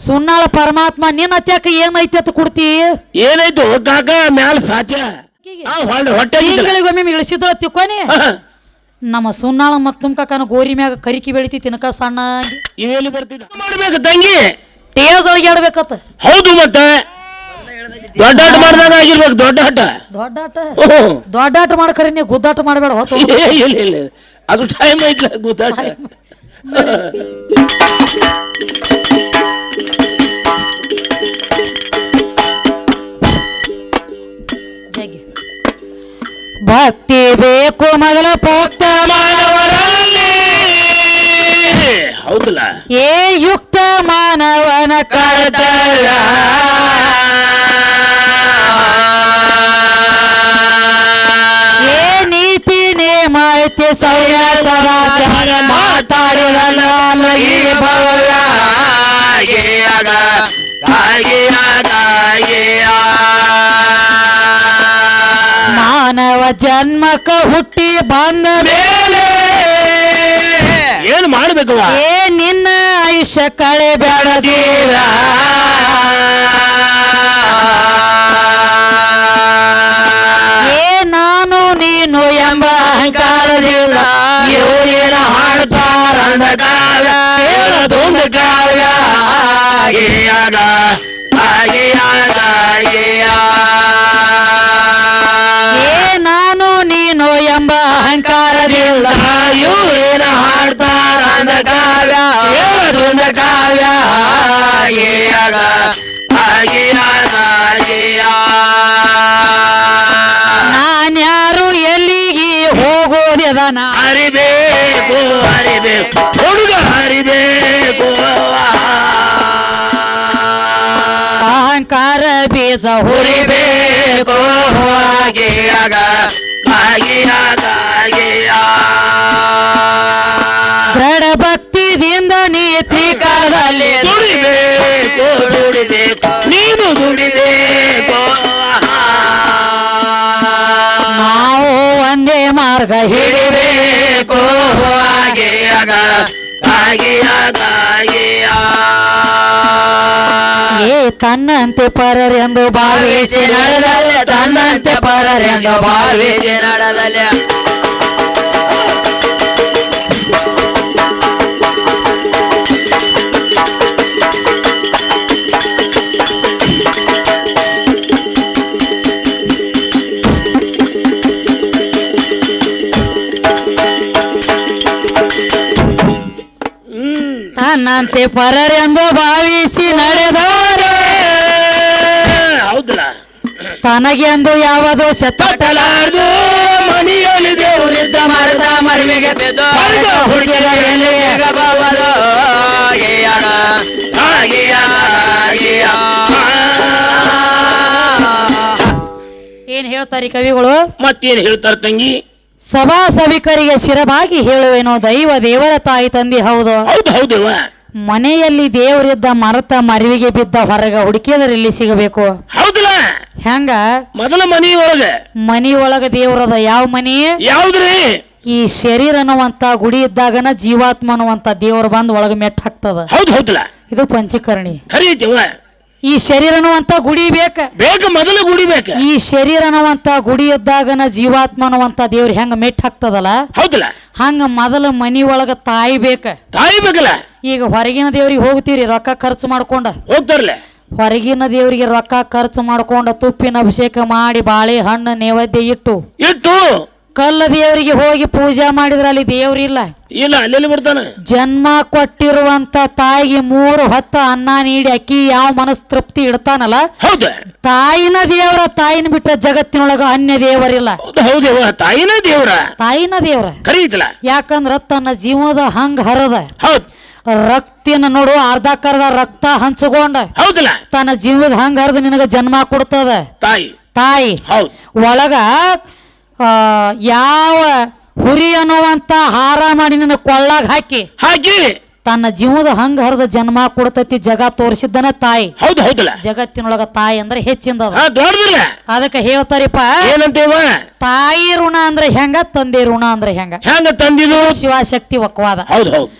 ಸುನ್ನಾಳ ಪರಮಾತ್ಮ ನಿನ್ನ ಅತ್ಯಾಕ ಏನೈತಿ ಅಂತ ಕೊಡ್ತಿ? ಏನಾಯ್ತು ಕಾಕ ಮ್ಯಾಲ ಸಾಚ. ಆ, ಹೊಟ್ಟೆ ಹೊಟ್ಟೆ ಇದ್ದಿಲ್ಲ. ಈಗಳಿಗೊಮ್ಮೆ ಇಳಿಸಿದ್ರ ತಿಕ್ಕೋನಿ? ನಮ್ಮ ಸುನ್ನಾಳ ಮಕ್ತುಮ್ ಕಾಕನ ಗೋರಿ ಮ್ಯಾಗ ಕರಿಕಿ ಬೆಳಿತಿ ತಿನಕ ಸಣ್ಣ ಇವೆಲ್ಲಿ ಬರ್ತಿದ್ದ? ಮಾಡ್ಬೇಕು ತಂಗಿ? ಟೇಸ್ ಒಳಗೆ ಆಡ್ಬೇಕತ್ತ. ಹೌದು ಮತ್ತೆ. ದೊಡ್ಡ ಆಟ ಮಾಡ್ದಾಗ ಆಗಿರ್ಬೇಕು ದೊಡ್ಡ ಆಟ. ದೊಡ್ಡ ಆಟ? ಹ್ಮ್. ದೊಡ್ಡ ಆಟ ಮಾಡ್ಕರಿ ನೀವು ಗುದ್ದಾಟ ಮಾಡಬೇಡ ಹೊತ್ತು ಏ, ಇಲ್ಲ ಇಲ್ಲ ಅದು ಟೈಮ್ ಐತ್ಲ ಗೊತ್ತಾಟ ಭಕ್ತಿ ಬೇಕು ಮೊದಲ ಪೋಕ್ತ ಮಾನವರಲ್ಲಿ. ಹೌದಲ್ಲ? ಏ ಯುಕ್ತ ಮಾನವನ ಕರ್ತಳ ಏ ನೀತಿ ನೇಮ ಸೌರ ಸಮಾಚಾರ ಮಾತಾಡಿದ ನಾನು ಈ ಭವ್ಯ ಮಾನವ ಜನ್ಮಕ ಹುಟ್ಟಿ ಬಂದ ಮೇಲೆ ಏನ್ ಮಾಡ್ಬೇಕು ಏ ನಿನ್ನ ಆಯುಷ್ಯ ಕಳೆ ಬೇಡದೇವ ಬೀಜ ಹುರಿಬೇಕು. ಆಗಿಯಾಗ ಆಗಿಯಾಗ ಆಗಿ ದೃಢ ಭಕ್ತಿದಿಂದ ನೀತಿ ಕಾಲದಲ್ಲಿ ದುಡಿಬೇಕು ದುಡಿಬೇಕು ನೀನು ದುಡಿಬೇಕು ನಾವು ಒಂದೇ ಮಾರ್ಗ ಹಿಡಿಬೇಕು. ಆಗಿಯಾಗ ಆಗಿಯಾಗ ಆಗಿಯ ಏ ತನ್ನಂತೆ ಪರರೆಂದು ಭಾವಿಸಿ ನಡೆದಲ್ಲ ತನ್ನಂತೆ ಪರರೆಂದು ಭಾವಿಸಿ ನಡೆದಲ್ಲ ತನ್ನಂತೆ ಪರರೆಂದು ಭಾವಿಸಿ ನಡೆದವರು ತನಗೆಂದು ಅಂದು ಯಾವುದು ಶತಲಾರ್ದು ತಲಾರ್ದು ಮನೆಯಲ್ಲಿ ದೇವರಿದ್ದ ಮರದ ಬಿದ್ದು ಹುಡುಗಿರ ಬವರು ಏನ್ ಹೇಳ್ತಾರೆ ಕವಿಗಳು? ಮತ್ತೇನ್ ಹೇಳ್ತಾರ ತಂಗಿ? ಸಭಾ ಸಭಿಕರಿಗೆ ಶಿರಬಾಗಿ ಹೇಳುವೆನೋ ದೈವ ದೇವರ ತಾಯಿ ತಂದೆ ಹೌದು. ಹೌದು ಹೌದವ ಮನೆಯಲ್ಲಿ ದೇವರಿದ್ದ ಮರತ ಮರಿವಿಗೆ ಬಿದ್ದ ಹೊರಗ ಹುಡುಕಿದರೆ ಇಲ್ಲಿ ಸಿಗಬೇಕು. ಹೌದಲ್ಲ ಹೆಂಗ? ಮೊದಲ ಮನಿ ಒಳಗ ಮನಿ ಒಳಗ ದೇವ್ರದ ಯಾವ ಮನಿ? ಯಾವ್ದ್ರಿ? ಈ ಶರೀರ ಅನ್ನುವಂತ ಗುಡಿ ಇದ್ದಾಗನ ಜೀವಾತ್ಮ ಅನ್ನುವಂತ ದೇವ್ರ ಬಂದ್ ಒಳಗ ಮೆಟ್ಟ ಹಾಕ್ತದ. ಹೌದು ಹೌದಲ್ಲ ಇದು ಪಂಚಕರ್ಣಿ. ಈ ಶರೀರ ಅನ್ನುವಂತ ಗುಡಿ ಬೇಕ? ಮೊದಲ ಗುಡಿ ಬೇಕು. ಈ ಶರೀರ ಅನ್ನುವಂತ ಗುಡಿ ಇದ್ದಾಗನ ಜೀವಾತ್ಮ ಅನ್ನುವಂತ ದೇವ್ರ ಹೆಂಗ ಮೆಟ್ಟ ಹಾಕ್ತದಲ್ಲ? ಹೌದಲ್ಲ ಹಂಗ ಮೊದಲ ಮನಿ ಒಳಗ ತಾಯಿ ಬೇಕ. ತಾಯಿ ಬೇಕಲ್ಲ. ಈಗ ಹೊರಗಿನ ದೇವ್ರಿಗೆ ಹೋಗ್ತೀರಿ ರೊಕ್ಕ ಖರ್ಚು ಮಾಡ್ಕೊಂಡ. ಹೋಗ್ತಾರಲ್ಲ. ಹೊರಗಿನ ದೇವರಿಗೆ ರೊಕ್ಕ ಖರ್ಚು ಮಾಡ್ಕೊಂಡು ತುಪ್ಪಿನ ಅಭಿಷೇಕ ಮಾಡಿ ಬಾಳೆಹಣ್ಣು ನೈವೇದ್ಯ ಇಟ್ಟು ಇಟ್ಟು ಕಲ್ಲ ದೇವರಿಗೆ ಹೋಗಿ ಪೂಜೆ ಮಾಡಿದ್ರೆ ಅಲ್ಲಿ ದೇವ್ರಿಲ್ಲ ಇಲ್ಲ. ಅಲ್ಲೆಲ್ಲಿ ಬಿಡ್ತಾನೆ ಜನ್ಮ ಕೊಟ್ಟಿರುವಂತ ತಾಯಿಗೆ ಮೂರು ಹೊತ್ತ ಅನ್ನ ನೀಡಿ ಅಕ್ಕಿ ಯಾವ ಮನಸ್ ತೃಪ್ತಿ ಇಡ್ತಾನಲ್ಲ? ಹೌದು. ತಾಯಿನ ದೇವರ ತಾಯಿನ ಬಿಟ್ಟ ಜಗತ್ತಿನೊಳಗ ಅನ್ಯ ದೇವರಿಲ್ಲ. ಹೌದು ತಾಯಿನ ದೇವರ. ತಾಯಿನ ದೇವರ. ಕರೀತಲ್ಲ. ಯಾಕಂದ್ರ ತನ್ನ ಜೀವನದ ಹಂಗ ಹರದ. ಹೌದ್. ರಕ್ತಿನ ನೋಡು ಅರ್ಧಕ್ಕರ್ಧ ರಕ್ತ ಹಂಚಗೊಂಡ ಹೌದಲ್ಲ? ತನ್ನ ಜೀವದ ಹಂಗ ಹರಿದು ನಿನಗ ಜನ್ಮ ಕೊಡ್ತದ. ತಾಯಿ. ತಾಯಿ. ಹೌದ್. ಒಳಗ ಯಾವ ಹುರಿ ಅನ್ನುವಂತ ಹಾರ ಮಾಡಿ ನಿನ್ನ ಕೊಳ್ಳಾಗ ಹಾಕಿ. ಹಾಕಿ. ತನ್ನ ಜೀವದ ಹಂಗ ಹರಿದ ಜನ್ಮ ಕೊಡ್ತತಿ ಜಗ ತೋರಿಸಿದ್ದನ ತಾಯಿ. ಹೌದು ಹೌದಲ್ಲ. ಜಗತ್ತಿನೊಳಗ ತಾಯಿ ಅಂದ್ರೆ ಹೆಚ್ಚಿಂದ ಅದಕ್ಕೆ ಹೇಳ್ತಾರಿಪ್ಪ ಏನಂತೇವ? ತಾಯಿ ಋಣ ಅಂದ್ರೆ ಹೆಂಗ ತಂದೆ ಋಣ ಅಂದ್ರೆ ಹೆಂಗ? ಹೆಂಗ ತಂದಿದು ಶಿವಶಕ್ತಿ ಒಕ್ಕವಾದ ಹೌದು ಹೌದು.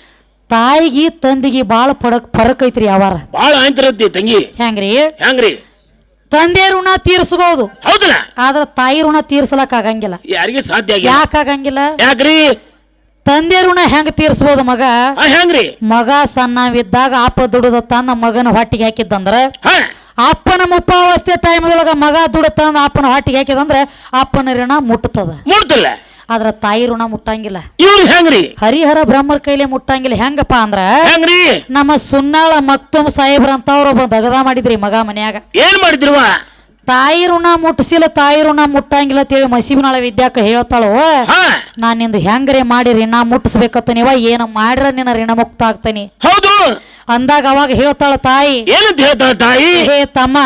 ತಾಯಿಗೆ ತಂದಿಗೆ ಬಾಳ ಪಡಕ್ ಫರಕ್ ಐತ್ರಿ ಯಾವಾರ. ಬಾಳ ಆಯ್ತಿರತ್ತಿ ತಂಗಿ. ಹೆಂಗ್ರಿ ಹೆಂಗ್ರಿ ತಂದೆ ಋಣ ತೀರಿಸಬಹುದು ಹೌದಲ್ಲ? ಆದ್ರ ತಾಯಿ ಋಣ ತೀರ್ಸಲಕ್ ಆಗಂಗಿಲ್ಲ. ಯಾರಿಗೆ ಸಾಧ್ಯ ಆಗಿಲ್ಲ ಯಾಕ ಆಗಂಗಿಲ್ಲ? ಯಾಕ್ರಿ? ತಂದೆ ಋಣ ಹೆಂಗ್ ತೀರ್ಸಬಹುದು ಮಗ? ಆ ಹೆಂಗ್ರಿ ಮಗ ಸಣ್ಣವಿದ್ದಾಗ ಅಪ್ಪ ದುಡಿದ ತನ್ನ ಮಗನ ಹೊಟ್ಟಿಗೆ ಹಾಕಿದ್ದಂದ್ರ ಹಾ. ಅಪ್ಪನ ಮುಪ್ಪಾವಸ್ಥೆ ಟೈಮ್ದೊಳಗ ಮಗ ದುಡ ತಂದ ಅಪ್ಪನ ಹೊಟ್ಟಿಗೆ ಹಾಕಿದಂದ್ರೆ ಅಪ್ಪನ ಋಣ ಮುಟ್ಟತದ ಮುಡ್ತಲ್ಲ ಆದ್ರ ತಾಯಿ ಋಣ ಮುಟ್ಟಂಗಿಲ್ಲ. ಇವ್ರು ಹೆಂಗ್ರಿ? ಹರಿಹರ ಬ್ರಹ್ಮರ ಕೈಲಿ ಮುಟ್ಟಂಗಿಲ್ಲ. ಹೆಂಗಪ್ಪ ಅಂದ್ರ ಹೆಂಗ್ರಿ? ನಮ್ಮ ಸುನ್ನಾಳ ಮಕ್ತುಮ್ ಸಾಹೇಬ್ರ ಅಂತ ಒಬ್ಬ ದಗದ ಮಾಡಿದ್ರಿ ಮಗ ಮನ್ಯಾಗ. ಏನ್ ಮಾಡಿದ್ರು ತಾಯಿ ಋಣ ಮುಟ್ಟಿಸಿಲ್ಲ ತಾಯಿ ಋಣ ಮುಟ್ಟಂಗಿಲ್ಲ ಅಂತೇಳಿ ಮಸೀಬಿನಾಳ ವಿದ್ಯಾಕ ಹೇಳ್ತಾಳು ನಾನ್ನಿಂದ ಹೆಂಗ್ರೆ ಮಾಡಿ ಋಣ ಮುಟ್ಟಿಸ್ಬೇಕತ್ತ ನೀವ ಏನ ಮಾಡ್ರ ನಿನ್ನ ಋಣ ಮುಕ್ತ ಆಗ್ತಾನಿ. ಹೌದು. ಅಂದಾಗ ಅವಾಗ ಹೇಳ್ತಾಳ ತಾಯಿ ಏನಂತ ಹೇಳ್ತಾಳ ತಾಯಿ? ಹೇ ತಮ್ಮ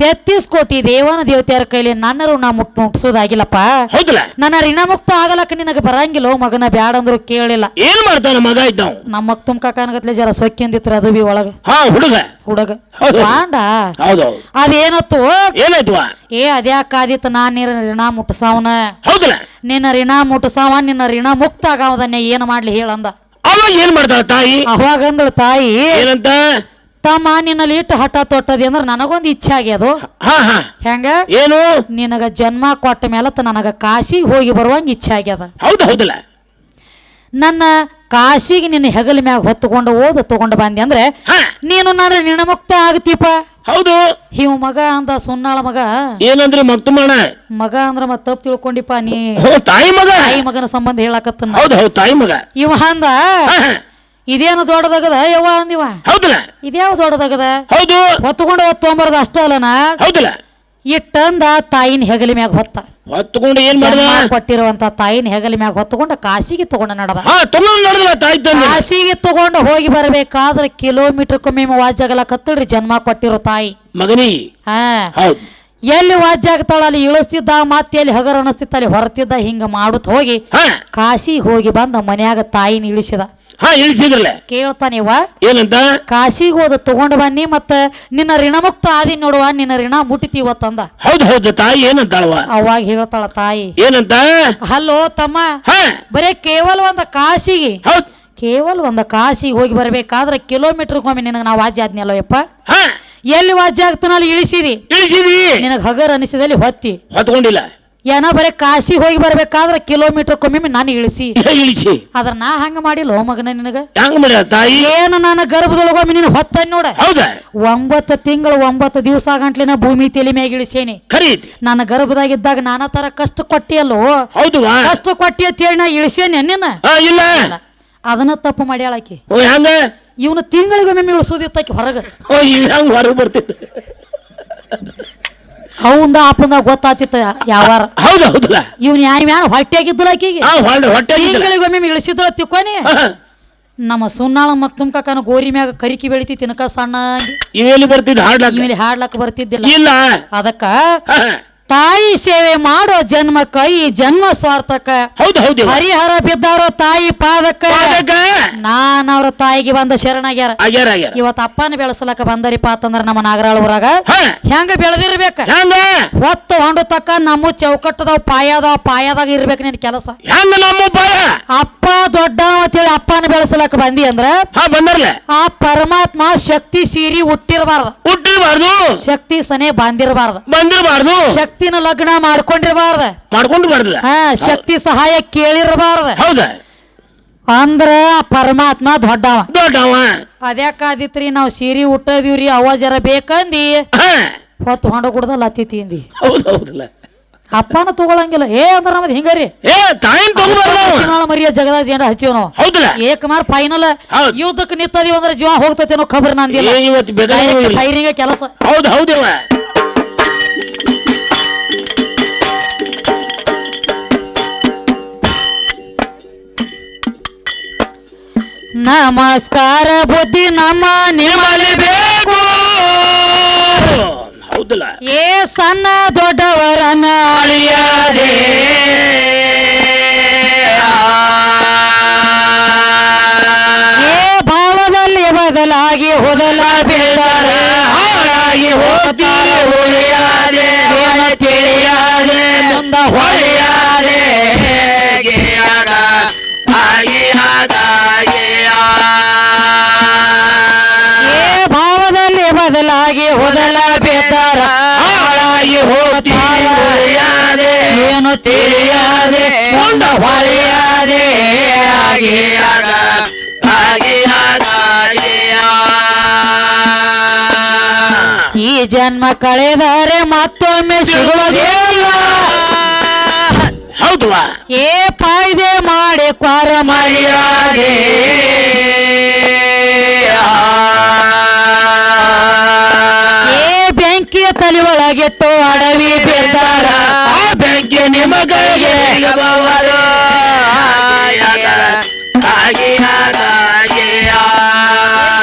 ತೆತ್ತೀಸ್ ಕೋಟಿ ದೇವನ ದೇವತೆಯರ ಕೈಲಿ ನನ್ನ ಋಣ ಮುಟ್ ಮುಟ್ಸೋದಾಗಿಲ್ಲಪ್ಪ. ಹೌದಲ್ಲ? ನನ್ನ ಋಣ ಮುಕ್ತ ಆಗಲಕ್ಕ ನಿನಗೆ ಬರಂಗಿಲ್ಲ? ಮಗನ ಬ್ಯಾಡ ಅಂದ್ರು ಕೇಳಿಲ್ಲ. ಏನ್ ಮಾಡ್ತಾನ ಮಗ ಇದ್ದಾವ್? ನಮ್ಮ ತುಮ್ ಕಾಕನಗತ್ಲೆ ಜರ ಸೊಕ್ಕಿಂದಿತ್ರ ಅದು ಬಿ ಒಳಗ. ಹಾ ಹುಡುಗ. ಹುಡುಗ. ಹೌದೌದು. ಅದೇನತ್ತು? ಏನಾಯ್ತು ಏ ಅದ್ಯಾಕಾದಿತ್ತ ನಾನ್ ನಿನ್ನ ಋಣ ಮುಟ್ಸಾವನ. ಹೌದಲ್ಲ. ನಿನ್ನ ಋಣ ಮುಟ್ಸಾವ ನಿನ್ನ ಋಣ ಮುಕ್ತ ಆಗಾವದನ್ನ ಏನ್ ಮಾಡ್ಲಿ ಹೇಳಂದ. ಅವಾಗ ಏನ್ ಮಾಡ್ತಾಳ ತಾಯಿ? ಅವಾಗಂದಳ ತಾಯಿ ಏನಂತ? ತಮ್ಮ ನಿನ್ನಲ್ಲಿ ಇಟ್ಟು ಹಠ ತೊಟ್ಟದಿ ಅಂದ್ರೆ ನನಗೊಂದು ಇಚ್ಛೆ ಆಗ್ಯದು. ಹೆಂಗ? ಏನು? ನಿನಗ ಜನ್ಮ ಕೊಟ್ಟ ಮೇಲೆ ನನಗ ಕಾಶಿಗೆ ಹೋಗಿ ಬರುವಂಗ ಇಚ್ಛೆ ಆಗ್ಯದ. ಹೌದು ಹೌದಲ್ಲ. ನನ್ನ ಕಾಶಿಗೆ ನಿನ್ನ ಹೆಗಲ ಮ್ಯಾಗ ಹೊತ್ತುಕೊಂಡು ಓದು ತಗೊಂಡು ಬಂದೆ ಅಂದ್ರೆ ನೀನು ನನ್ನ ನಿಣಮುಕ್ತ ಆಗ್ತೀಪ. ಹೌದು. ಇವ್ ಮಗ ಅಂದ ಸುನ್ನಾಳ ಮಗ. ಏನಂದ್ರೆ ಮಕ್ತುಮಣ ಮಗ ಅಂದ್ರೆ ಮತ್ ತಪ್ಪು ತಿಳ್ಕೊಂಡಿಪ್ಪ ನೀ. ತಾಯಿ ಮಗ. ತಾಯಿ ಮಗನ ಸಂಬಂಧ ಹೇಳಕತ್ತನ. ಹೌದು ಹೌದು ತಾಯಿ ಮಗ. ಇವ ಅಂದ. ಇದೇನು ದೊಡ್ಡದಾಗದ? ಯವ್ವ ಅಂದಿವ? ಹೌದಲ್ಲ. ಇದ್ಯಾವ ದೊಡ್ಡದಾಗದ? ಹೌದು. ಹೊತ್ತುಕೊಂಡು ಹೊತ್ತೊಂಬರದ ಅಷ್ಟೇ ಅಲ್ಲನ ಹೌದಲ್ಲ. ಇಟ್ಟಂದ ತಾಯಿನ ಹೆಗಲ ಮ್ಯಾಗ ಹೊತ್ತ. ಹೊತ್ತುಕೊಂಡು ಏನ್ ಮಾಡ್ದ? ಜನ್ಮ ಕೊಟ್ಟಿರುವಂತ ತಾಯಿನ ಹೆಗಲಿ ಮ್ಯಾಗ ಹೊತ್ತುಕೊಂಡು ಕಾಶಿಗೆ ತಗೊಂಡ ನಡದ. ಹಾ ತಗೊಂಡ್ ನಡೆದಲ್ಲ ತಾಯಿ ತಂದೆ? ಕಾಶಿಗೆ ತಗೊಂಡು ಹೋಗಿ ಬರಬೇಕಾದ್ರೆ ಕಿಲೋಮೀಟರ್ ಕಮ್ಮಿ ವಾಜಗಲ ಕತ್ತಳ್ರಿ ಜನ್ಮ ಕೊಟ್ಟಿರೋ ತಾಯಿ. ಮಗನಿ. ಹಾ. ಹೌದು. ಎಲ್ಲಿ ವಾಜ್ಯ ಆಗ್ತಾಳ ಅಲ್ಲಿ ಇಳಿಸ್ತಿದ್ದ ಮತ್ತೆ ಅಲ್ಲಿ ಹಗರ ಅನಿಸ್ತಿತ್ತ ಅಲ್ಲಿ ಹೊರತಿದ್ದ ಹಿಂಗ ಮಾಡುತ್ತ ಹೋಗಿ ಕಾಶಿ ಹೋಗಿ ಬಂದ ಮನ್ಯಾಗ ತಾಯಿನ ಇಳಿಸಿದ. ಹಾ ಇಳಿಸಿದ್ರಲ್ಲ. ಕೇಳ್ತಾನಿವ ಏನಂತ? ಕಾಶಿಗೆ ಹೋದ ತಗೊಂಡು ಬನ್ನಿ ಮತ್ತ ನಿನ್ನ ಋಣಮುಕ್ತ ಆದಿ ನೋಡುವ ನಿನ್ನ ಋಣ ಮುಟ್ಟಿತೀವತ್ತಂದ ಹೌದು ಹೌದು ತಾಯಿ ಏನಂತಾಳವ ಅವಾಗ ಹೇಳ್ತಾಳ ತಾಯಿ. ಏನಂತ? ಹಲೋ ತಮ್ಮ ಹಾ. ಬರೇ ಕೇವಲ ಒಂದ ಕಾಶಿಗೆ. ಹೌದ್. ಕೇವಲ ಒಂದ ಕಾಶಿಗೆ ಹೋಗಿ ಬರಬೇಕಾದ್ರೆ ಕಿಲೋಮೀಟರ್ಗೊಮ್ಮೆ ನಿನಗೆ ನಾವು ವಾಜ್ಯ ಆದ್ನಲ್ಲ ಯಪ್ಪ? ಎಲ್ಲಿ ವಾಜ್ಯ ಆಗ್ತಾನಲ್ಲಿ ಇಳಿಸಿದಿ. ಇಳಿಸಿದಿ. ನಿನಗೆ ಹಗರ್ ಅನಿಸಿದಲ್ಲಿ ಹೊತ್ತಿ. ಹೊತ್ಕೊಂಡಿಲ್ಲ. ಏನ ಬರೀ ಕಾಶಿ ಹೋಗಿ ಬರ್ಬೇಕಾದ್ರೆ ಕಿಲೋಮೀಟರ್ಗೊಮ್ಮೆ ನಾನು ಇಳಿಸಿ. ಇಳಿಸಿ. ಅದ್ರ ನಾ ಹಂಗ ಮಾಡಿಲ್ಲ ಓ ಮಗನ ನಿನಗ? ಹಂಗ ಮಾಡ್ಯಾಳ ತಾಯಿ? ಏನು ನನ್ನ ಗರ್ಭದೊಳಗೊಮ್ಮೆ ನೀನು ಹೊತ್ತ ನೋಡ. ಹೌದಾ? ಒಂಬತ್ತು ತಿಂಗಳು ಒಂಬತ್ತು ದಿವಸ ಗಂಟ್ಲಿನ ಭೂಮಿ ತಲೆ ಮ್ಯಾಗ ಇಳಿಸೇನಿ. ಖರೀ ಐತಿ ನನ್ನ ಗರ್ಭದಾಗಿದ್ದಾಗ ನಾನಾ ತರ ಕಷ್ಟ ಕೊಟ್ಟಿಯಲ್ಲೋ? ಹೌದುವಾ ಕಷ್ಟ ಕೊಟ್ಟಿ ಅಂತ ಹೇಳಿ ನಾ ಇಳಿಸೇನಿ ನಿನ್ನ? ಇಲ್ಲ. ಅದನ್ನ ತಪ್ಪು ಮಾಡಿ ಓ ಹಂಗ ಇವನು ತಿಂಗಳಿಗೊಮ್ಮೆ ಇಳಿಸೋದಿತ್ತಾಕಿ ಹೊರಗೆ. ಓ ಈ ಹೆಂಗ್ ಹೊರಗೆ ಬರ್ತಿತ್ತು? ಅವಂದ ಅಪ್ಪಂದ ಗೊತ್ತಾತಿತ್ತ ಯಾವಾರ? ಹೌದು ಹೌದಲ್ಲ ಇವ್ನ ಯಾವ ಮ್ಯಾನ ಹೊಟ್ಟೆಗಿದ್ದಲ್ಲ ಆಕಿಗೆ. ಹೊಟ್ಟೆ ಹೊಟ್ಟೆ ಆಗಿತ್ತಲ್ಲ. ತಿಂಗಳಿಗೊಮ್ಮೆ ಇಳಿಸಿದ್ರ ತಿಕ್ಕೋನಿ. ನಮ್ಮ ಸುನ್ನಾಳ ಮಕ್ ಕಾಕನ ಗೋರಿ ಮ್ಯಾಗ ಕರಿಕಿ ಬೆಳಿತಿ ತಿನ್ಕ ಸಣ್ಣ ಇವೆಲ್ಲಿ ಬರ್ತಿದ್ ಹಾಡ್ಲಾಕ ಇಮೇಲೆ ಹಾಡ್ಲಕ್ ಬರ್ತಿದ್ದಿಲ್ಲ. ಇಲ್ಲ. ಅದಕ್ಕ. ತಾಯಿ ಸೇವೆ ಮಾಡೋ ಜನ್ಮ ಈ ಜನ್ಮ ಸ್ವಾರ್ಥಕ್ಕ ಹೌದು ಹೌದು. ಹರಿಹರ ಬಿದ್ದಾರೋ ತಾಯಿ ಪಾದಕ್ಕ ಅದಕ್ಕ ನಾನ್ ಅವ್ರ ತಾಯಿಗೆ ಬಂದ ಶರಣಾಗ್ಯಾರ ಆಗ್ಯಾರ. ಆಗ್ಯಾರ ಇವತ್ ಅಪ್ಪನ ಬೆಳೆಸಲಕ್ಕ ಬಂದರಿಪ್ಪ ಅಂತಂದ್ರ ನಮ್ಮ ನಾಗರಾಳ ಊರಾಗ. ಹೆಂಗ ಬೆಳೆದಿರ್ಬೇಕ? ಹೊತ್ತು ಹೊಂಡು ತಕ್ಕ ನಮ್ಮ ಚೌಕಟ್ಟದ ಪಾಯದ ಪಾಯದಾಗ ಇರ್ಬೇಕು ನಿನ್ ಕೆಲಸ. ಹೆಂಗ ನಮ್ಮ ಪಾಯ? ಅಪ್ಪ ದೊಡ್ಡ ಅಂತೇಳಿ ಅಪ್ಪನ ಬೆಳೆಸಲಕ್ಕ ಬಂದಿ ಅಂದ್ರ ಹಾ ಆ ಪರಮಾತ್ಮ ಶಕ್ತಿ ಸೀರಿ ಹುಟ್ಟಿರಬಾರ್ದು. ಹುಟ್ಟಿರಬಾರ್ದು. ಶಕ್ತಿ ಸನೆ ಬಂದಿರಬಾರ್ದು. ಬಂದಿರಬಾರ್ದು. ಶಕ್ತಿನ ಲಗ್ನ ಮಾಡ್ಕೊಂಡಿರಬಾರ್ದ. ಮಾಡ್ಕೊಂಡು ಬಾರ್ದಲ್ಲ ಹಾ ಶಕ್ತಿ ಸಹಾಯ ಕೇಳಿರಬಾರ್ದ. ಹೌದ. ಅಂದ್ರ ಆ ಪರಮಾತ್ಮ ದೊಡ್ಡವ. ದೊಡ್ಡವ. ಅದ್ಯಾಕಾದಿತ್ರಿ ನಾವು ಸೀರಿ ಹುಟ್ಟದಿವ್ರಿ ಅವ ಜರ ಬೇಕಂದಿ? ಹಾ. ಹೊತ್ತು ಹೊಂಡ ಕುಡ್ದಲ್ಲ ಅತಿಥಿ ಅಂದಿ. ಹೌದು ಹೌದಲ್ಲ. ಅಪ್ಪನ ತಗೊಳಂಗಿಲ್ಲ. ಏ ಅಂದ್ರ ನಮ್ದು ಹಿಂಗಾರಿ. ಏ ತಾಯಿನ ತಗೋಬಾರ್ದು ಮರಿಯ ಜಗದಾಗ ಜೇಂಡ ಹಚ್ಚಿವ್ ನಾವು ಹೌದಲ್ಲ. ಏಕಮಾರ್ ಫೈನಲ್. ಯುದ್ಧಕ್ಕೆ ನಿಂತದಿವ ಅಂದ್ರೆ ಜೀವ ಹೋಗ್ತೈತೆ ಅನ್ನೋ ಖಬರ್ ನಂದಿಲ್ಲ. ಏ ಇವತ್ತು ಬೆದರಿಕೆ ಫೈರಿಂಗ್ ಕೆಲಸ. ಹೌದು ಹೌದು ನಮಸ್ಕಾರ ಬುದ್ಧಿ ನಮ್ಮ ನಿಮ್ಮಲ್ಲಿ ಬೇಕು. ಏ ಸಣ್ಣ ದೊಡ್ಡವರ ಅಳಿಯದೆ. ಏ ಭಾವದಲ್ಲಿ ಬದಲಾಗಿ ಹೋದಲ ಬೇಡರ ಹಾಳಾಗಿ ಹೋಗ್ತಾರೆ, ಉಳಿಯಾದೆ. ತಿಳಿಯಾದೆ, ಮುಂದ ಹೊಳೆಯಾದೆ ತಿಳಿಯಾದೆ ಮುಂದ ಹೊಳೆಯಾದೆ ಆಗಿಯಾದ ಈ ಜನ್ಮ ಕಳೆದರೆ ಮತ್ತೊಮ್ಮೆ ಸಿಗೋದಿಲ್ಲ ಹೌದವಾ ಏ ಫಾಯ್ದೆ ಮಾಡಿ ಕ್ವಾರ ಮಾಡಿಯಾದೆ ಏ ಬೆಂಕಿಯ ತಲೆ ಒಳಗಿಟ್ಟು ಅಡವಿ ಬಿದ್ದಾರ.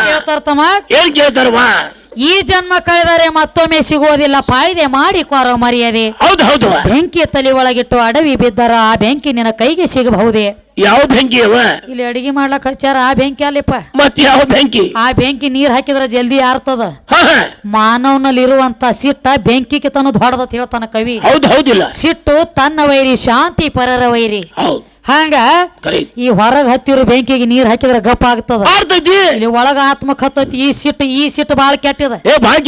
ಬೆಂಕಿ ತಮ್ಮ? ಏನ್ ಕೇಳ್ತಾರವಾ ಈ ಜನ್ಮ ಕಳೆದರೆ ಮತ್ತೊಮ್ಮೆ ಸಿಗುವುದಿಲ್ಲ. ಫಾಯ್ದೆ ಮಾಡಿ ಕೋರ ಮರ್ಯಾದೆ. ಹೌದು ಹೌದು. ಬೆಂಕಿಯ ತಲೆ ಒಳಗಿಟ್ಟು ಅಡವಿ ಬಿದ್ದರ ಆ ಬೆಂಕಿ ನಿನ್ನ ಕೈಗೆ ಸಿಗಬಹುದೇ? ಯಾವ ಬೆಂಕಿ ಅವ? ಇಲ್ಲಿ ಅಡಿಗೆ ಮಾಡ್ಲಕ್ ಹಚ್ಚಾರ ಆ ಬೆಂಕಿ ಅಲ್ಲಿಪ್ಪ. ಮತ್ ಯಾವ ಬೆಂಕಿ? ಆ ಬೆಂಕಿ ನೀರ್ ಹಾಕಿದ್ರ ಜಲ್ದಿ ಆರ್ತದ. ಮಾನವನಲ್ಲಿ ಇರುವಂತ ಮಾನವನಲ್ಲಿರುವಂತ ಸಿಟ್ಟ ಬೆಂಕಿ ತನ್ನ ದೊಡ್ಡದ ಹೇಳ್ತಾನ ಕವಿ. ಹೌದು ಹೌದಿಲ್ಲ. ಸಿಟ್ಟು ತನ್ನ ವೈರಿ ಶಾಂತಿ ಪರರ ವೈರಿ. ಹಂಗ ಈ ಹೊರಗ್ ಹತ್ತಿರ ಬೆಂಕಿಗೆ ನೀರ್ ಹಾಕಿದ್ರೆ ಗಪ್ಪ ಆಗ್ತದ. ಇಲ್ಲಿ ಒಳಗ ಆತ್ಮಕ್ ಹತ್ತೈತಿ ಈ ಸಿಟ್ಟು ಈ ಸಿಟ್ಟು ಬಾಳ ಕೆಟ್ಟದ. ಇದ್ ಬಾಳ್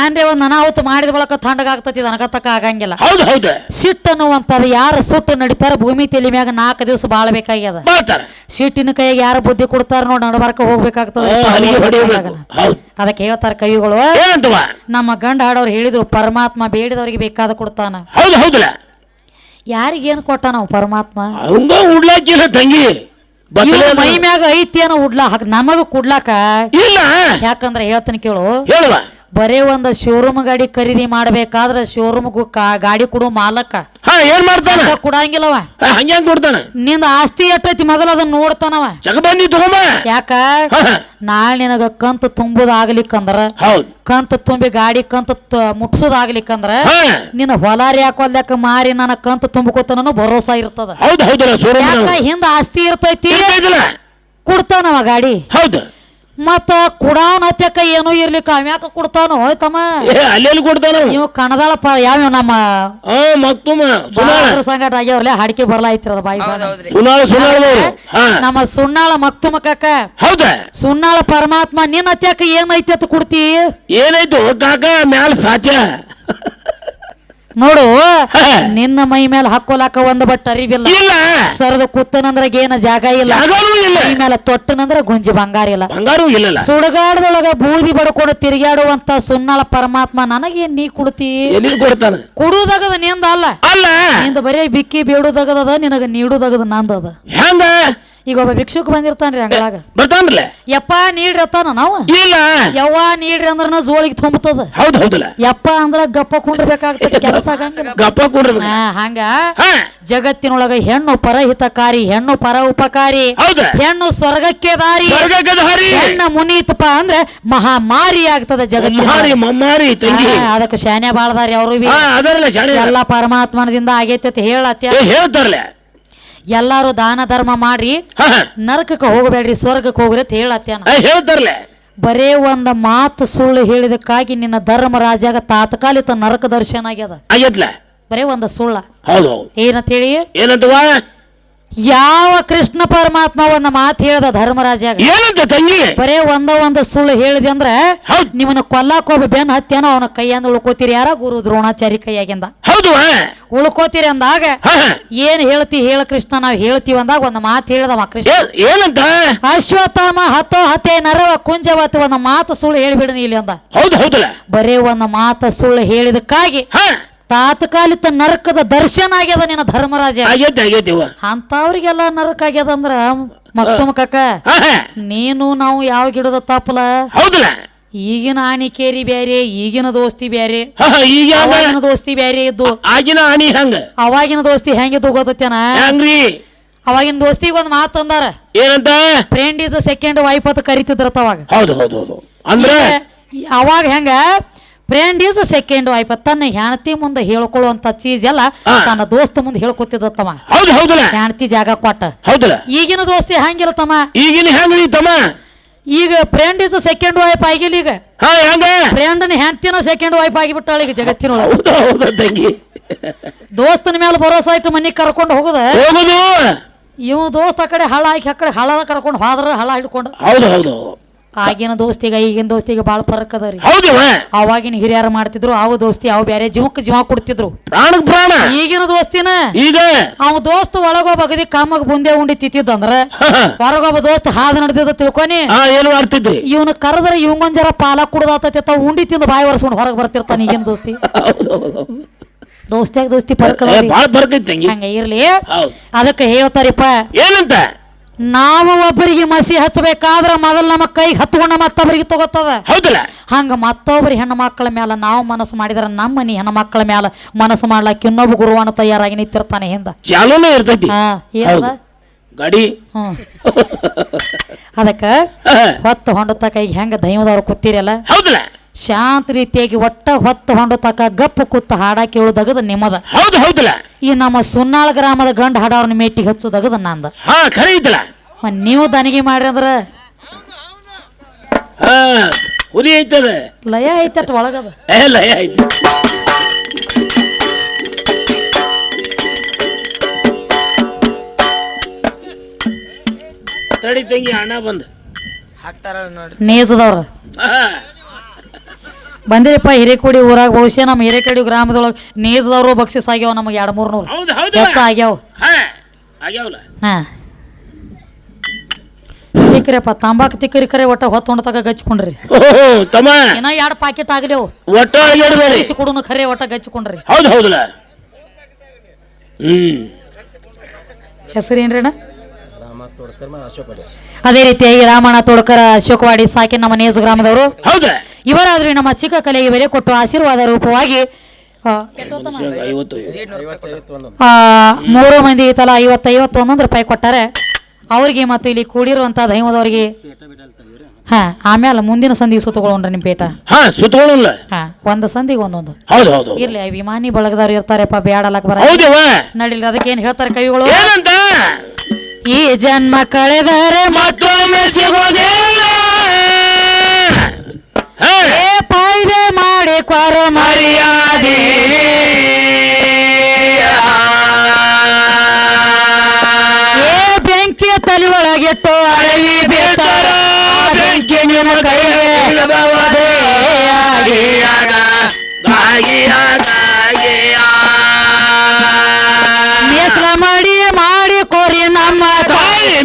ಏನ್ರೇ ಒಂದ್ ಅನಾಹುತ ಮಾಡಿದ ಬಳಕ ತಣ್ಣಗಾಗ್ತತಿ ನನಗತ್ತಕ ಆಗಂಗಿಲ್ಲ. ಹೌದು ಹೌದು. ಸಿಟ್ಟು ಅನ್ನುವಂಥದ್ದು ಯಾರ ಸುಟ್ಟು ನಡೀತಾರ ಭೂಮಿ ತಲೆ ಮ್ಯಾಗ ನಾಲ್ಕು ದಿವಸ ಬಾಳ್ಬೇಕಾಗ್ಯದ ಸೀಟಿನ ಕೈಯಾಗ ಯಾರ ಬುದ್ಧಿ ಕೊಡ್ತಾರ ನೋಡಿ ನಡಬಾರಕ ಹೋಗ್ಬೇಕಾಗ್ತದ. ಅದಕ್ಕೆ ಹೇಳ್ತಾರ ಕವಿಗಳು ಏನಂತವ ನಮ್ಮ ಗಂಡ ಹಾಡೋರು ಹೇಳಿದ್ರು ಪರಮಾತ್ಮ ಬೇಡಿದವರಿಗೆ ಬೇಕಾದ ಕೊಡ್ತಾನ. ಹೌದು ಹೌದಲ್ಲ ಯಾರಿಗೇನು ಕೊಟ್ಟಾನ ನಾವು ಪರಮಾತ್ಮ? ಉಡ್ಲಾಕಿಲ್ಲ ತಂಗಿ. ಮೈ ಮ್ಯಾಗ ಐತಿ ಏನೋ ಉಡ್ಲಾ ನಮಗ ಕುಡ್ಲಾಕ? ಇಲ್ಲ. ಯಾಕಂದ್ರೆ ಹೇಳ್ತೀನಿ ಕೇಳು. ಹೇಳುವ. ಬರೇ ಒಂದ ಶೋರೂಮ್ ಗಾಡಿ ಖರೀದಿ ಮಾಡ್ಬೇಕಾದ್ರ ಶೋರೂಮ್ ಗಾಡಿ ಕೊಡು ಮಾಲಕ. ಹಾ ಏನ್ ಮಾಡ್ತಾನ? ಕೊಡಂಗಿಲ್ಲವ ಕೊಡ್ತಾನ? ನಿಂದ ಆಸ್ತಿ ಎಟ್ಟೈತಿ ಮೊದಲ ಅದನ್ನ ನೋಡ್ತಾನವ ಜಗಬಂದಿ ತಗೊಂಬ. ಯಾಕ. ನಾಳೆ ನಿನಗ ಕಂತು ತುಂಬುದಾಗ್ಲಿಕ್ಕಂದ್ರ ಕಂತು ತುಂಬಿ ಗಾಡಿ ಕಂತು ಮುಟ್ಸೋದಾಗ್ಲಿಕ್ಕಂದ್ರ ನಿನ್ನ ಹೊಲಾರಿ ಹಾಕೋದ್ಯಾಕ ಮಾರಿ ನನ್ನ ಕಂತು ತುಂಬಕೋತನೂ ಭರೋಸಾ ಇರ್ತದ. ಯಾಕ ಹಿಂದ ಆಸ್ತಿ ಇರ್ತೈತಿ? ಕೊಡ್ತಾನವ ಗಾಡಿ. ಹೌದು. ಮತ್ತ ಕುಡಾವನ ಹತ್ಯಕ ಏನೂ ಇರ್ಲಿಕ್ಕ ಅವ್ಯಾಕ ಕೊಡ್ತಾನೋ ಹೋಯ್ತಮ್ಮ ಏ ಅಲ್ಲೆಲ್ಲಿ ಕೊಡ್ತಾನ? ನೀವು ಕಣದಾಳ ಪ ಯಾವ ನಮ್ಮ ಆ ಮತ್ತೊಮ್ಮ ಸುನಾಳ. ಬಾಳದ್ರ ಸಂಗಟ ಆಗ್ಯಾವ್ರಲ್ಲ ಹಾಡಿಕೆ ಬರ್ಲಾಯ್ತಿರ ಐತಿರದ ಬಾಯಿ ಸಾಲ. ಸುನಾಳ ಸುನಾಳದವ್ರು. ಹಾ. ನಮ್ಮ ಸುಣ್ಣಾಳ ಮಕ್ತುಮ ಕಾಕ ಹೌದ? ಸುಣ್ಣಾಳ ಪರಮಾತ್ಮ ನಿನ್ನ ಹತ್ಯಾಕ ಏನೈತಿ ಅಂತ ಕೊಡ್ತಿ? ಏನಾಯ್ತು ಕಾಕ ಮ್ಯಾಲ ಸಾಚ ನೋಡು ನಿನ್ನ ಮೈ ಮೇಲೆ ಹಾಕೋಲಾಕ ಒಂದ್ ಬಟ್ ಅರಿವಿಲ್ಲ. ಇಲ್ಲ. ಸರದ ಕುತ್ತನಂದ್ರ ಏನ ಜಾಗ ಇಲ್ಲ. ಜಾಗನೂ ಇಲ್ಲ. ಮೈ ಮೇಲೆ ತೊಟ್ಟನಂದ್ರ ಗುಂಜಿ ಬಂಗಾರ ಇಲ್ಲ. ಬಂಗಾರು ಇಲ್ಲಲ್ಲ. ಸುಡಗಾಡದೊಳಗ ಬೂದಿ ಬಡ್ಕೊಂಡು ತಿರುಗಾಡುವಂತ ಸುನ್ನಾಳ ಪರಮಾತ್ಮ ನನಗೇನ್ ನೀ ಕುಡತಿ? ಎಲ್ಲಿ ಕೊಡ್ತಾನ? ಕುಡುದಗದ ನಿಂದ ಅಲ್ಲ. ಅಲ್ಲ. ನಿಂದ ಬರೀ ಬಿಕ್ಕಿ ಬೇಡುದಗದ ನಿನಗ ನೀಡುದಗದ ನಂದದ. ಹೆಂಗ? ಈಗ ಒಬ್ಬ ಭಿಕ್ಷುಕ್ ಬಂದಿರ್ತಾನ್ರಿ ಅಂಗಳಾಗ. ಬರ್ತಾನ್ರಲ್ಲ? ಯಪ್ಪ ನೀಡ್ರಿ ಅತ್ತಾನ ನಾವು? ಇಲ್ಲ. ಯವ್ವ ನೀಡ್ರಿ ಅಂದ್ರ ಜೋಳಿಗೆ ತುಂಬತದ. ಹೌದು ಹೌದಲ್ಲ. ಯಪ್ಪ ಅಂದ್ರ ಗಪ್ಪ ಕುಂಡ್ರಬೇಕಾಗ್ತದೆ ಕೆಲಸ ಆಗಂಗಿಲ್ಲ ಗಪ್ಪ ಕುಂಡ್ರು ಹಾ, ಹಂಗ. ಜಗತ್ತಿನೊಳಗ ಹೆಣ್ಣು ಪರಹಿತಕಾರಿ ಹೆಣ್ಣು ಪರ ಉಪಕಾರಿ ಹೌದು. ಹೆಣ್ಣು ಸ್ವರ್ಗಕ್ಕೆ ದಾರಿ ಸ್ವರ್ಗಕ್ಕೆ ದಾರಿ. ಹೆಣ್ಣ ಮುನೀತಪ್ಪ ಅಂದ್ರೆ ಮಹಾಮಾರಿ ಆಗ್ತದ ಜಗತ್ತಿನ ಮಮ್ಮಾರಿ ಮಮ್ಮಾರಿ ತಂಗಿ. ಅದಕ್ಕೆ ಶಾನ್ಯ ಬಾಳದಾರಿ ಅವರು ಬಿ. ಹಾ ಅದರಲ್ಲ ಶಾಣೆ ಎಲ್ಲ ಪರಮಾತ್ಮನದಿಂದ ಆಗೈತೆ ಅಂತ ಹೇಳತ್ಯ. ಏ ಹೇಳ್ತಾರಲ್ಲ. ಎಲ್ಲಾರು ದಾನ ಧರ್ಮ ಮಾಡಿ. ನರಕಕ್ಕೆ ಹೋಗಬೇಡ್ರಿ ಸ್ವರ್ಗಕ್ಕೆ ಹೋಗ್ರಿ ಅಂತ ಹೇಳ್ತಾರಲ್ಲ ಬರೇ ಒಂದ ಮಾತು ಸುಳ್ಳು ಹೇಳಿದಕ್ಕಾಗಿ ನಿನ್ನ ಧರ್ಮರಾಜಾಗ ತಾತ್ಕಾಲಿಕ ನರಕ ದರ್ಶನ ಆಗ್ಯದ. ಬರೇ ಒಂದ ಸುಳ್ಳ. ಏನಂತ ಹೇಳಿ? ಏನಂತವ ಯಾವ ಕೃಷ್ಣ ಪರಮಾತ್ಮ ಒಂದ ಮಾತು ಹೇಳ್ದ ಧರ್ಮರಾಜಾಗ ಏನಂತ ತಂಗಿ? ಬರೇ ಒಂದ ಒಂದ ಸುಳ್ಳು ಹೇಳಿದೆ ಅಂದ್ರ. ನಿಮ್ಮನ್ನ ಕೊಲ್ಲಾಕ ಒಬ್ಬ ಬೆನ್ ಹತ್ಯಾನೋ ಅವನ ಕೈಯಂದ ಉಳ್ಕೋತೀರಿ ಯಾರ? ಗುರು ದ್ರೋಣಾಚಾರಿ ಕೈಯಾಗಿಂದ. ಹೌದು ಉಳ್ಕೋತೀರಿ ಅಂದಾಗ ಏನ್ ಹೇಳ್ತಿ ಹೇಳ ಕೃಷ್ಣ ನಾವ್ ಹೇಳ್ತೀವಿ ಅಂದಾಗ ಒಂದ್ ಮಾತು ಹೇಳ್ದವ ಕೃಷ್ಣ. ಏನಂತ? ಅಶ್ವತ್ಥಾಮ ಹತ್ತೋ ಹತ್ತೆ ನರವ ಕುಂಜವತ್ತು ಒಂದ್ ಮಾತು ಸುಳ್ಳು ಹೇಳಿಬಿಡನಿ ಇಲ್ಲಿ ಅಂದ. ಹೌದು ಹೌದಲ್ಲ. ಬರೇ ಒಂದ್ ಮಾತು ಸುಳ್ಳು ಹೇಳಿದಕ್ಕಾಗಿ ತಾತ್ಕಾಲಿಕ ನರಕದ ದರ್ಶನ ಆಗ್ಯದ ನಿನ್ನ ಧರ್ಮರಾಜ. ಆಗೈತಿ ಆಗೈತಿ ಇವ. ಅಂತವ್ರಿಗೆಲ್ಲ ನರಕ ಆಗ್ಯದ ಅಂದ್ರ ಮತ್ತೊಮ್ಮ ನೀನು ನಾವು ಯಾವ ಗಿಡದ ತಾಪಲ? ಹೌದಲ್ಲ. ಈಗಿನ ಆಣಿಕೇರಿ ಬ್ಯಾರೆ ಈಗಿನ ದೋಸ್ತಿ ಬ್ಯಾರೆ. ಹಾ ಹಾ, ಈಗ ಹಂಗ ಅವಾಗಿನ ದೋಸ್ತಿ ಬ್ಯಾರೆ ಇದ್ದು. ಆಗಿನ ಆನಿ ಹಂಗ? ಅವಾಗಿನ ದೋಸ್ತಿ ಹೆಂಗಿದ್ದು ಗೊತ್ತೇನ ಹೆಂಗ್ರಿ? ಅವಾಗಿನ ದೋಸ್ತಿಗೆ ಒಂದು ಮಾತು ಅಂದಾರ. ಏನಂತ? ಫ್ರೆಂಡ್ ಇಸ್ ಸೆಕೆಂಡ್ ವೈಫ್ ಅಂತ ಕರಿತಿದ್ರತ್ತ ಅವಾಗ. ಹೌದು ಹೌದು ಹೌದು. ಅಂದ್ರೆ ಈಗ ಅವಾಗ ಹೆಂಗ? ಫ್ರೆಂಡ್ ಈಸ್ ಸೆಕೆಂಡ್ ವೈಫ್ ತನ್ನ ಹೆಂಡತಿ ಮುಂದೆ ಹೇಳ್ಕೊಳ್ಳುವಂತ ಚೀಸ್ ಎಲ್ಲ ತನ್ನ ದೋಸ್ತ ಮುಂದೆ ಹೇಳ್ಕೊತಿದ್ದತ್ತಮ್ಮ. ಹೌದು ಹೌದಲ್ಲ. ಹೆಂಡತಿ ಜಾಗ ಕೊಟ್ಟ. ಹೌದಲ್ಲ. ಈಗಿನ ದೋಸ್ತಿ ಹಂಗಿಲ್ಲತ್ತಮ್ಮ. ಈಗಿನ ಹೆಂಗ್ರಿ ತಮ್ಮ ಈಗ ಫ್ರೆಂಡ್ ಇಸ್ ಸೆಕೆಂಡ್ ವೈಫ್ ಆಗಿಲ್ಲ ಈಗ. ಫ್ರೆಂಡ್ನ ಹೆಂಡತಿನ ಸೆಕೆಂಡ್ ವೈಫ್ ಆಗಿಬಿಟ್ಟಾಳ ಈಗ ಜಗತ್ತಿನೊಳಗೆ. ತಂಗಿ. ದೋಸ್ತನ ಮೇಲೆ ಭರೋಸಾ ಆಯ್ತು ಮನೆಗೆ ಕರ್ಕೊಂಡು ಹೋಗುದ? ಇವ್ ದೋಸ್ತ ಆ ಕಡೆ ಹಳ್ಳ ಹಾಕಿ ಆ ಕಡೆ ಹಳದ ಕರ್ಕೊಂಡು ಹೋದ್ರ ಹಳ್ಳ ಹಿಡ್ಕೊಂಡು. ಹೌದು ಹೌದು. ಆಗಿನ ದೋಸ್ತಿಗ ಈಗಿನ ದೋಸ್ತಿಗೆ ಭಾಳ ಫರಕ್ ಅದ ರೀ. ಹೌದವ ಅವಾಗಿನ ಹಿರಿಯರು ಮಾಡ್ತಿದ್ರು ಅವು ದೋಸ್ತಿ ಅವು ಬೇರೆ ಜೀವಕ್ಕೆ ಜೀವ ಕೊಡ್ತಿದ್ರು. ಪ್ರಾಣಕ್ ಪ್ರಾಣ. ಈಗಿನ ದೋಸ್ತಿನ ಈಗ. ಅವ ಒಳಗ ಒಳಗೊಬ್ಬ ಅಗದಿ ಕಾಮಗ್ ಬುಂದೆ ಉಂಡಿ ತಿತ್ತಿದ್ದಂದ್ರ ಹೊರಗೊಬ್ಬ ದೋಸ್ತ ಹಾದ ನಡೆದಿದ್ದ ತಿಳ್ಕೊನಿ. ಏನು ಮಾಡ್ತಿದ್ರಿ? ಇವನು ಕರೆದ್ರೆ ಇವಂಗೊಂದ್ ಜರ ಪಾಲ ಕುಡ್ದಾತೈತಿ ತಾವ್ ಉಂಡಿ ತಿಂದು ಬಾಯಿ ಒರೆಸ್ಕೊಂಡು ಹೊರಗೆ ಬರ್ತಿರ್ತಾನ ಈಗಿನ ದೋಸ್ತಿ. ದೋಸ್ತಿಯಾಗ ದೋಸ್ತಿ ಫರ್ಕ್ ಹಂಗ. ಇರ್ಲಿ. ಅದಕ್ಕೆ ಹೇಳ್ತಾರಿಪ್ಪ. ಏನಂತ? ನಾವು ಒಬ್ಬರಿಗೆ ಮಸಿ ಹಚ್ಚಬೇಕಾದ್ರೆ ಮೊದಲು ನಮ್ಮ ಕೈಗೆ ಹತ್ಕೊಂಡ ಮತ್ತೊಬ್ಬರಿಗೆ ತಗೋತದ. ಹೌದಲ್ಲ. ಹಂಗ ಮತ್ತೊಬ್ಬರಿ ಹೆಣ್ಣು ಮಕ್ಕಳ ಮೇಲೆ ನಾವು ಮನಸ್ಸು ಮಾಡಿದ್ರೆ ನಮ್ಮ ನೀ ಹೆಣ್ಣು ಮಕ್ಕಳ ಮೇಲೆ ಮನಸ್ಸು ಮಾಡ್ಲಾಕ ಇನ್ನೊಬ್ಬ ಗುರುವನ ತಯಾರಾಗಿ ನಿಂತಿರ್ತಾನೆ ಹಿಂದ. ಚಾಲೂನೇ ಇರ್ತೈತಿ. ಗಾಡಿ. ಅದಕ್ಕ ಹೊತ್ತು ಹೊಂಡತ್ತ ಕೈಗೆ ಹೆಂಗ ದೈವದವ್ರು ಕೂತಿರಲ್ಲ? ಹೌದಲ್ಲ. ಶಾಂತ ರೀತಿಯಾಗಿ ಒಟ್ಟ ಹೊತ್ತು ಹೊಂಡ ತಕ ಗಪ್ಪು ಕೂತ ಹಾಡ ಕೇಳುದಗದ ನಿಮ್ಮದ. ಹೌದು ಹೌದಿಲ್ಲ. ಈ ನಮ್ಮ ಸುನ್ನಾಳ ಗ್ರಾಮದ ಗಂಡ ಹಾಡವ್ರನ್ನ ಮೇಟಿ ಹಚ್ಚುದಗದ ನಂದ. ಹಾ ಖರೆ ಐತಲ್ಲ ಮತ್ತ್ ನೀವು ದನಿಗೆ ಮಾಡ್ರಿ ಅಂದ್ರ? ಹಾ ಹುಲಿ ಐತದ. ಲಯ ಐತಟ್ ಒಳಗದ? ಲಯ ಐತಿ. ತಡಿ ತಂಗಿ ಅಣ್ಣ ಬಂದ. ಹಾಕ್ತಾರ ನೋಡ್ರಿ. ನೇಸದವ್ರ. ಹಾ. ಬಂದಿರಪ್ಪ ಹಿರೇಕೋಡಿ ಊರಾಗ ಬಹುಶಃ ನಮ್ಮ ಹಿರೇಕೋಡಿ ಗ್ರಾಮದೊಳಗೆ ನೇಜದವರು ಬಕ್ಷಿಸ್ ಆಗ್ಯಾವ ನಮಗೆ ಎರಡು ಮೂರು ನೂರು. ಹೌದು ಹೌದು. ಹೆಚ್ಚು ಆಗ್ಯಾವ. ಹಾ ಆಗ್ಯಾವಲ್ಲ? ಹಾ. ತಿಕ್ಕರಿಯಪ್ಪ ತಂಬಾಕು ತಿಕ್ಕರಿ ಕರೆ ಒಟ್ಟ ಹೊತ್ತು ಹೊಂಡ ತಗ ಗಚ್ಕೊಂಡ್ರಿ ಓಹೋ ತಮ್ಮ. ಇನ್ನ ಎರಡು ಪಾಕೆಟ್ ಆಗ್ಲೇವು. ಒಟ್ಟ ಇಸಿ ಕೊಡುನು ಖರೆ ಒಟ್ಟ ಗಚ್ಕೊಂಡ್ರಿ ಹೌದು ಹೌದಲ್ಲ? ಹ್ಮ್. ಹೆಸರೇನ್ರಿ ಅದೇ ರೀತಿಯಾಗಿ ರಾಮಣ್ಣ ತೋಡ್ಕರ ಅಶೋಕವಾಡಿ ಸಾಕಿ ನಮ್ಮ ನೇಜು ಗ್ರಾಮದವರು. ಹೌದ. ಇವರಾದ್ರೂ ನಮ್ಮ ಚಿಕ್ಕ ಕಲೆಗೆ ಬೆಲೆ ಕೊಟ್ಟು ಆಶೀರ್ವಾದ ರೂಪವಾಗಿ ಮೂರು ಮಂದಿ ತಲಾ ಐವತ್ತು ಐವತ್ತು ಒಂದೊಂದು ರೂಪಾಯಿ ಕೊಟ್ಟಾರೆ ಅವ್ರಿಗೆ ಮತ್ತು ಇಲ್ಲಿ ಕೂಡಿರುವಂತ ದೈವದವರಿಗೆ ಹಾ ಆಮೇಲೆ ಮುಂದಿನ ಸಂದಿಗೆ ಸುತ್ತಗೊಳ್ರಿ ನಿಮ್ಮ ಪೇಟ? ಸುತ್ತಕೊಳ್ಳಲ್ಲ ಹಾ ಒಂದು ಸಂದಿಗೆ ಒಂದೊಂದು. ಹೌದು ಹೌದು ಇರ್ಲಿ ವಿಮಾನಿ ಬಳಗದವ್ರು ಇರ್ತಾರೆಪ್ಪ ಬೇಡಲಕ್ಕ ಬರ. ನಡಿಲ್ಲ ಅದಕ್ಕೆ ಏನ್ ಹೇಳ್ತಾರೆ ಕವಿಗಳು? ಏನಂತ? ಈ ಜನ್ಮ ಕಳೆದರೆ ಮತ್ತೊಮ್ಮೆ ಸಿಗೋದಿಲ್ಲ ಹಾ, ಏ ಪಾಯ್ದೆ ಮಾಡಿ ಕೊರ ಮರ್ಯಾದೆ. ಏ ಬೆಂಕಿ ತಲೆ ಒಳಗಿಟ್ಟು ಅರವಿ ಬೇತಾರ ಬೆಂಕಿ ನಿನ್ನ ಕೈಗೆ ಮೀಸಲ ಮಾಡಿ ಮಾಡಿ ಕೋರಿ ನಮ್ಮ ತಾಯಿ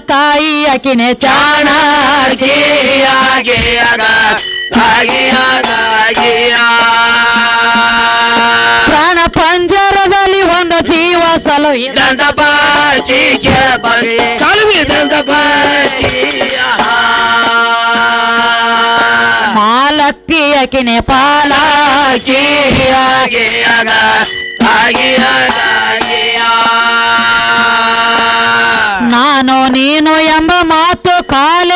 ತಾಯಿ ಆಗಿಯಾಗ, ಆಗಿಯ. ಪ್ರಾಣ ಪಂಜರದಲ್ಲಿ ಒಂದ ಜೀವ ಸಲವು ಇದೆ. ದಂತ ಚಾಲು ಕೆಳಬಗೆ ಕಲ್ವಿ ದಂತ ನೇಪಾಲ ಪಾಲಾಕ್ಷಿ ಆಗಿಯಾಗ. ನಾನು ನೀನು ಎಂಬ ಮಾತು ಕಾಲ.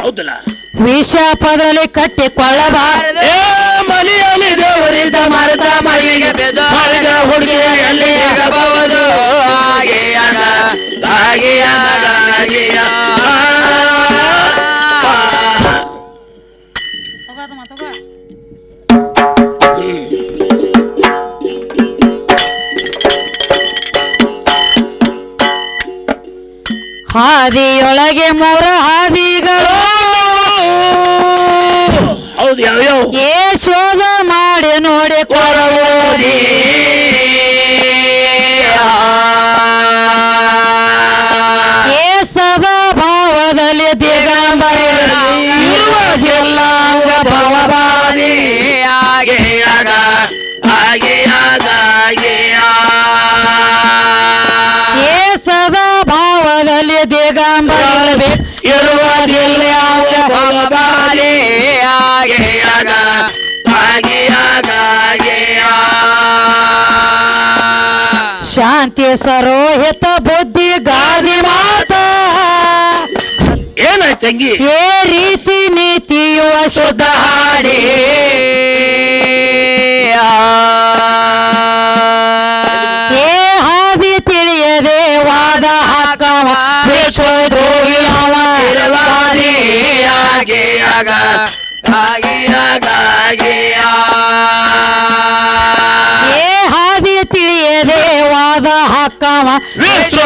ಹೌದಲ್ಲ ವಿಷ ಪದಲಿ ಕಟ್ಟಿಕೊಳ್ಳಬಾರದು ಮಲಿಯಲ್ಲಿ ದೇವರಿದ್ದ ಮರದ ಮಳಿಗೆ ಬೆದ ಮಳೆದ ಹುಡುಗಿ ಎಲ್ಲಿ ಆಗಿಯಾಗ, ಆಗಿಯಾಗ, ಆಗಿಯ. ಹಾದಿಯೊಳಗೆ ಮೂರ ಹಾದಿಗಳು. ಹೌದು ಯಾವ್ಯಾವ ಏ ಶೋಧ ಮಾಡಿ ನೋಡಿ ಕೊರಳೋದಿ ಏ ಸದಾ ಭಾವದಲ್ಲಿ ದಿಗಂಬರ ಆಗಿಯಾಗ, ಆಗಿಯಾಗ, ಆಗಿಯ. ಏ ಸದಾ ಭಾವದಲ್ಲಿ ಇರುವುದಿಲ್ಲ ಯಾವ ಆಗಿಯಾಗ, ಆಗಿಯ. ಶಾಂತಿ ಸರೋಹಿತ ಬುದ್ಧಿ ಗಾದಿ ಮಾತ. ಏನ ತಂಗಿ? ಏ ರೀತಿ ನೀತಿಯು ಶುದ್ಧ ಹಾಡಿ. ಏ ಹಾದಿ ತಿಳಿಯದೆ ವಾದ ಹಾಕವ. ವಿಶ್ವದ್ರೋಹಿ ಅವ. ಇರುವಾರಿ ಆಗಿಯಾಗ, ಆಗಿಯಾಗ, ವಾದ ಹಾಕವ. ವಿಶ್ವ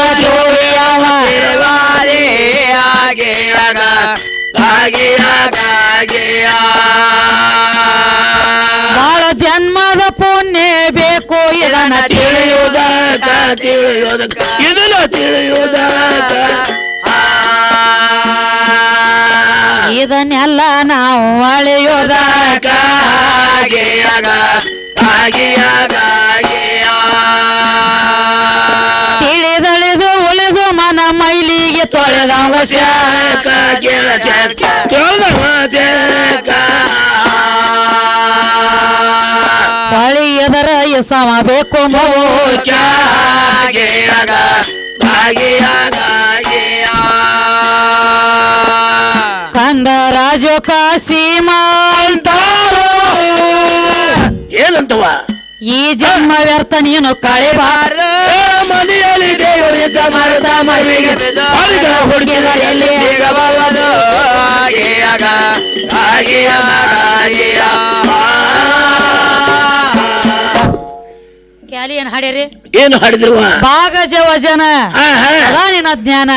ಆಗಿಯಾಗ ಬಾಳ ಜನ್ಮದ ಪುಣ್ಯ ಬೇಕು ಇದನ್ನ ತಿಳಿಯುವುದಕ ತಿಳಿಯುವುದಕ್ಕ ಇದನ್ನ ತಿಳಿಯುವುದಕ್ಕ. ಇದನ್ನೆಲ್ಲ ನಾವು ಅಳೆಯೋದ ಆಗಿಯಾಗ ಕಾಗಿಯಾಗ ತಿಳಿದಳಿದು ಮೈಲಿಗೆ ತೊಳೆದವ ಶಾಖ ಕೇಳ ಶಾಖ ಕೇಳದವ ಎದರ ಎಸವ ಬೇಕು ಆಗಿಯಾಗಿಯ ಕಂದ ರಾಜು ಕಾಸೀಮ ಏನಂತವ ಈ ಜನ್ಮ ವ್ಯರ್ಥ ನೀನು ಕಳೆಬಾರದು ಮನೆಯಲ್ಲಿ ದೇವರಿದ್ದ ಮರದ ಮನೆಗೆ ಅಲ್ಗ ಹುಡುಗಿದರಲ್ಲಿ ಸಿಗಬಲ್ಲದು ಆಗಿಯಾಗ ಕ್ಯಾಲಿ ಏನ್ ಹಾಡ್ಯಾರಿ? ಏನು ಹಾಡಿದ್ರು ಭಾಗಜ ವಜನ ಜ್ಞಾನ.